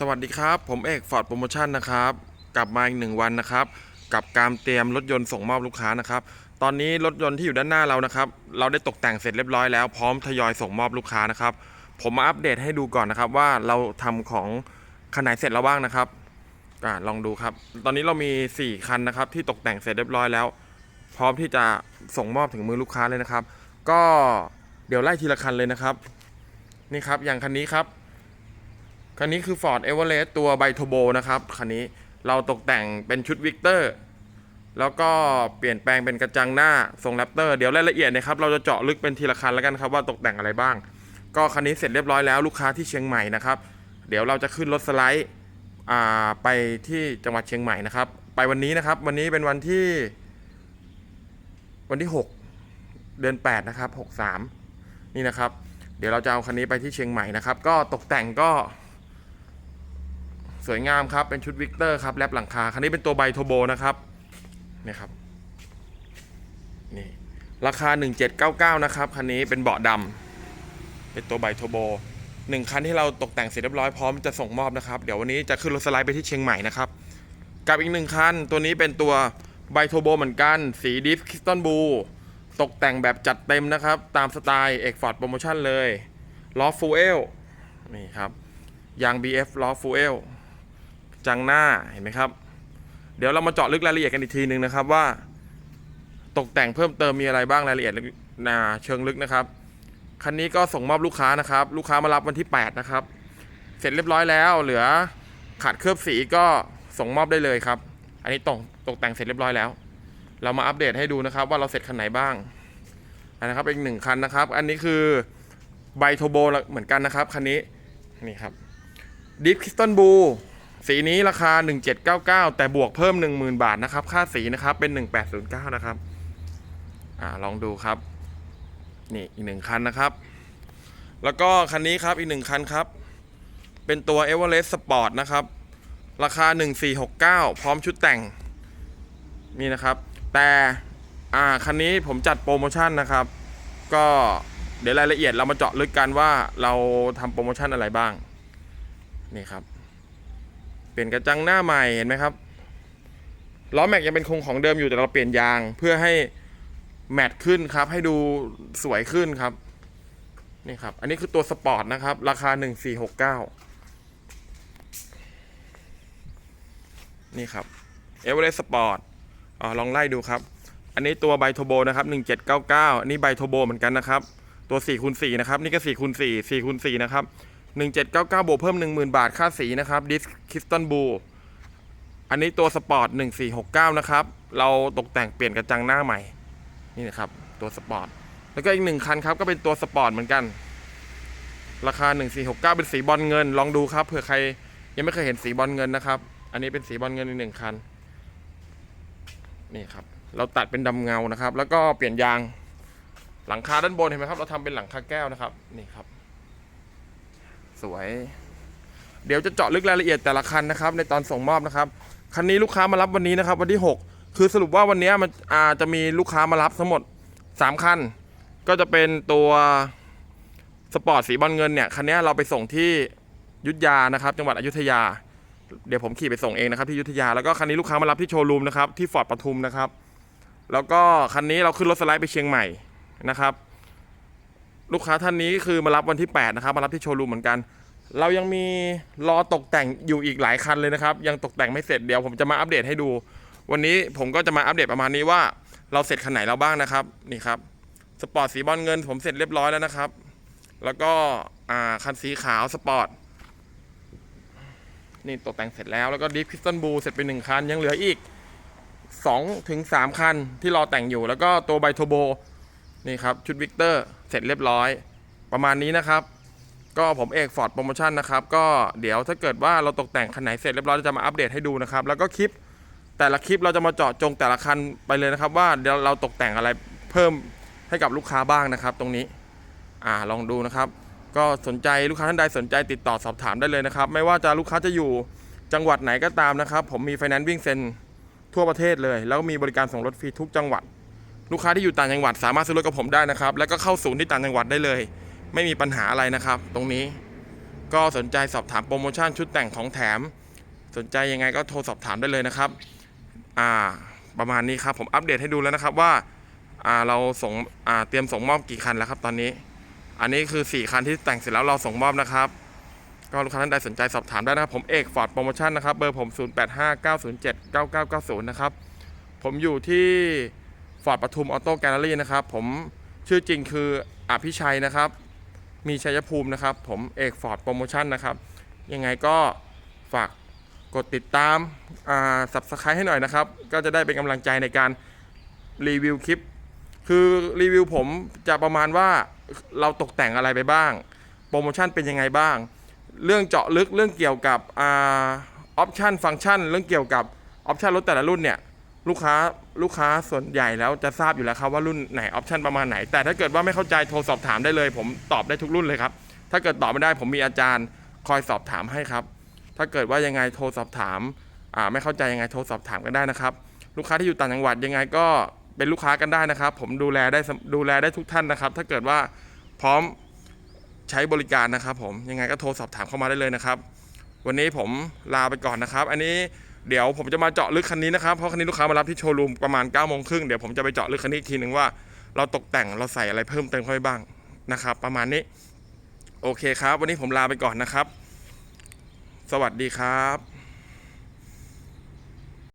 สวัสดีครับ ผมเอกฟอร์ดโปรโมชั่นนะครับ กลับมาอีกหนึ่งวันนะครับ กับการเตรียมรถยนต์ส่งมอบลูกค้านะครับ ตอนนี้รถยนต์ที่อยู่ด้านหน้าเรานะครับ เราได้ตกแต่งเสร็จเรียบร้อยแล้วพร้อมทยอยส่งมอบลูกค้านะครับ ผมมาอัปเดตให้ดูก่อนนะครับ ว่าเราทำของคันไหนเสร็จแล้วบ้างนะครับอ่าลองดูครับ ตอนนี้เรามี 4 คันนะครับ ที่ตกแต่งเสร็จเรียบร้อยแล้ว พร้อมที่จะส่งมอบถึงมือลูกค้าเลยนะครับ ก็เดี๋ยวไล่ทีละคันเลยนะครับ นี่ครับอย่างคันนี้ครับ คันนี้คือ Ford Everest ตัวไบโทโบนะครับ คันนี้เราตกแต่งเป็นชุดวิกเตอร์แล้วก็เปลี่ยนแปลงเป็นกระจังหน้าทรงแรปเตอร์เดี๋ยวรายละเอียดนะครับเราจะเจาะลึกเป็นทีละคันแล้วกันครับว่าตกแต่งอะไรบ้าง ก็คันนี้เสร็จเรียบร้อยแล้วลูกค้าที่เชียงใหม่นะครับ เดี๋ยวเราจะขึ้นรถสไลด์ไปที่จังหวัดเชียงใหม่นะครับ ไปวันนี้นะครับ วันนี้เป็นวันที่ วันที่ 6 เดือน 8 นะครับ 63 นี่นะครับ เดี๋ยวเราจะเอาคันนี้ไปที่เชียงใหม่นะครับ ก็ตกแต่งก็ สวยงามครับ เป็นชุดวิกเตอร์ครับแลบหลังคา คันนี้เป็นตัวไบโทโบนะครับนี่ครับนี่ราคา 1799 นะครับ คันนี้เป็นเบาะดำเป็นตัวไบโทโบหนึ่งคันที่เราตกแต่งเสร็จเรียบร้อยพร้อมจะส่งมอบนะครับ เดี๋ยววันนี้จะขึ้นรถสไลด์ไปที่เชียงใหม่นะครับ กับอีกหนึ่งคัน ตัวนี้เป็นตัวไบโทโบเหมือนกัน สีดิฟคิสตันบูตกแต่งแบบจัดเต็มนะครับ ตามสไตล์เอกฟอร์ดโปรโมชั่นเลยล้อฟูเอลนี่ครับยาง BF ล้อฟูเอล จังหน้าเห็นไหมครับ เดี๋ยวเรามาเจาะลึกรายละเอียดกันอีกทีหนึ่งนะครับว่า ตกแต่งเพิ่มเติมมีอะไรบ้างรายละเอียดนาเชิงลึกนะครับคันนี้ก็ส่งมอบลูกค้านะครับ ลูกค้ามารับวันที่ 8 นะครับ เสร็จเรียบร้อยแล้วเหลือขาดเคลือบสีก็ส่งมอบได้เลยครับ อันนี้ตกตกแต่งเสร็จเรียบร้อยแล้ว เรามาอัปเดตให้ดูนะครับ ว่าเราเสร็จคันไหนบ้างอันนะครับอีกหนึ่งคันนะครับ อันนี้คือไบโทโบเหมือนกันนะครับคันนี้นี่ครับดิฟคิสตันบู สีนี้ราคา 1799 แต่บวกเพิ่ม 10,000 บาทนะครับ ค่าสีนะครับเป็น 1809 นะครับ อ่าลองดูครับ นี่อีกหนึ่งคันนะครับ แล้วก็คันนี้ครับอีกหนึ่งคันครับ เป็นตัว Everest Sport นะครับ ราคา 1469 พร้อมชุดแต่ง นี่นะครับ แต่อ่าคันนี้ผมจัดโปรโมชั่นนะครับ ก็เดี๋ยวรายละเอียดเรามาเจาะลึกกันว่าเราทำโปรโมชั่นอะไรบ้าง นี่ครับ เปลี่ยนกระจังหน้าใหม่เห็นไหมครับล้อแม็กยังเป็นคงของเดิมอยู่แต่เราเปลี่ยนยางเพื่อให้แมทขึ้นครับ ให้ดูสวยขึ้นครับนี่ครับ อันนี้คือตัวสปอร์ตนะครับ ราคา1469นี่ครับเอเวอเรสต์สปอร์ตลองไล่ดูครับ อันนี้ตัวไบโทโบนะครับ1799อันนี้ไบโทโบเหมือนกันนะครับ ตัว4คูณ4นะครับ นี่ก็4คูณ4 4คูณ4นะครับ 1799 บวกเพิ่ม 10,000 บาทค่าสีนะครับดิสคิสตันบูอันนี้ตัวสปอร์ต 1469 นะครับ เราตกแต่งเปลี่ยนกระจังหน้าใหม่ นี่นะครับ ตัวสปอร์ต แล้วก็อีกหนึ่งคันครับก็เป็นตัวสปอร์ตเหมือนกัน ราคา 1469 เป็นสีบอลเงิน ลองดูครับเผื่อใครยังไม่เคยเห็นสีบอลเงินนะครับ อันนี้เป็นสีบอลเงินอีกหนึ่งคัน นี่ครับ เราตัดเป็นดำเงานะครับ แล้วก็เปลี่ยนยาง หลังคาด้านบนเห็นไหมครับ เราทำเป็นหลังคาแก้วนะครับ นี่ครับ สวย เดี๋ยวจะเจาะลึกรายละเอียดแต่ละคันนะครับ ในตอนส่งมอบนะครับ คันนี้ลูกค้ามารับวันนี้นะครับ วันที่ 6 คือสรุปว่าวันนี้มันอาจจะมีลูกค้ามารับทั้งหมด 3 คัน ก็จะเป็นตัวสปอร์ตสีบอลเงินเนี่ยคันนี้เราไปส่งที่ยุทธยานะครับ จังหวัดอยุธยา เดี๋ยวผมขี่ไปส่งเองนะครับที่อยุธยาแล้วก็คันนี้ลูกค้ามารับที่โชว์รูมนะครับที่ฟอร์ดปทุมนะครับ แล้วก็คันนี้เราขึ้นรถสไลด์ไปเชียงใหม่นะครับ ลูกค้าท่านนี้คือมารับวันที่ 8 นะครับ มารับที่โชว์รูมเหมือนกัน เรายังมีรอตกแต่งอยู่อีกหลายคันเลยนะครับ ยังตกแต่งไม่เสร็จเดี๋ยวผมจะมาอัปเดตให้ดู วันนี้ผมก็จะมาอัปเดตประมาณนี้ว่า เราเสร็จคันไหนแล้วบ้างนะครับนี่ครับสปอร์ตสีบอลเงิน ผมเสร็จเรียบร้อยแล้วนะครับ แล้วก็คันสีขาวสปอร์ตนี่ตกแต่งเสร็จแล้วแล้วก็ดิฟพิสตันบูเสร็จไปหนึ่งคันยังเหลืออีก2ถึง3คันที่รอแต่งอยู่ แล้วก็ตัวไบโทโบนี่ครับ ชุดวิกเตอร์ สร็จเรียบร้อย ประมาณนี้นะครับ ก็ผมเอกฟอร์ดโปรโมชั่นนะครับ ก็เดี๋ยวถ้าเกิดว่าเราตกแต่งคันไหนเสร็จเรียบร้อยจะมาอัปเดตให้ดูนะครับ แล้วก็คลิปแต่ละคลิปเราจะมาเจาะจงแต่ละคันไปเลยนะครับ ว่าเดี๋ยวเราตกแต่งอะไรเพิ่มให้กับลูกค้าบ้างนะครับ ตรงนี้อ่าลองดูนะครับ ก็สนใจลูกค้าท่านใดสนใจติดต่อสอบถามได้เลยนะครับ ไม่ว่าจะลูกค้าจะอยู่จังหวัดไหนก็ตามนะครับ ผมมีไฟแนนซ์วิ่งเซ็นทั่วประเทศเลย แล้วก็มีบริการส่งรถฟรีทุกจังหวัด ลูกค้าที่อยู่ต่างจังหวัดสามารถซื้อรถกับผมได้นะครับ แล้วก็เข้าศูนย์ที่ต่างจังหวัดได้เลย ไม่มีปัญหาอะไรนะครับ ตรงนี้ ก็สนใจสอบถามโปรโมชั่นชุดแต่งของแถม สนใจยังไงก็โทรสอบถามได้เลยนะครับ อ่า ประมาณนี้ครับผมอัปเดตให้ดูแล้วนะครับว่า อ่าเราส่งอ่าเตรียมส่งมอบกี่คันแล้วครับ ตอนนี้ อันนี้คือ 4 คันที่แต่งเสร็จแล้วเราส่งมอบนะครับ ก็ลูกค้าท่านใดสนใจสอบถามได้นะครับ ผมเอกฟอร์ดโปรโมชั่นนะครับเบอร์ผม 0859079990 นะครับผมอยู่ที่ ฟอร์ดปทุมออโต้แกลเลอรี่นะครับ ผมชื่อจริงคืออภิชัยนะครับ มีชัยภูมินะครับ ผมเอกฟอร์ดโปรโมชั่นนะครับ ยังไงก็ฝากกดติดตามอ่า subscribe ให้หน่อยนะครับ ก็จะได้เป็นกำลังใจในการรีวิวคลิป คือรีวิวผมจะประมาณว่าเราตกแต่งอะไรไปบ้าง โปรโมชั่นเป็นยังไงบ้าง เรื่องเจาะลึกเรื่องเกี่ยวกับอ่าออปชันฟังก์ชัน เรื่องเกี่ยวกับออปชันรถแต่ละรุ่นเนี่ย ลูกค้าลูกค้าส่วนใหญ่แล้วจะทราบอยู่แล้วครับว่ารุ่นไหนออปชันประมาณไหน แต่ถ้าเกิดว่าไม่เข้าใจโทรสอบถามได้เลย ผมตอบได้ทุกรุ่นเลยครับ ถ้าเกิดตอบไม่ได้ผมมีอาจารย์คอยสอบถามให้ครับ ถ้าเกิดว่ายังไงโทรสอบถามอ่าไม่เข้าใจยังไงโทรสอบถามกันได้นะครับ ลูกค้าที่อยู่ต่างจังหวัดยังไงก็เป็นลูกค้ากันได้นะครับ ผมดูแลได้ดูแลได้ทุกท่านนะครับ ถ้าเกิดว่าพร้อมใช้บริการนะครับ ผมยังไงก็โทรสอบถามเข้ามาได้เลยนะครับ วันนี้ผมลาไปก่อนนะครับ อันนี้ เดี๋ยวผมจะมาเจาะลึกคันนี้นะครับเพราะคันนี้ลูกค้ามารับที่โชว์รูมประมาณ9ก้าโมงครึ่งเดี๋ยวผมจะไปเจาะลึกคันนี้อีกทีหนึ่งว่าเราตกแต่งเราใส่อะไรเพิ่มเติมเข้าไปบ้างนะครับ ประมาณนี้ โอเคครับ วันนี้ผมลาไปก่อนนะครับ สวัสดีครับ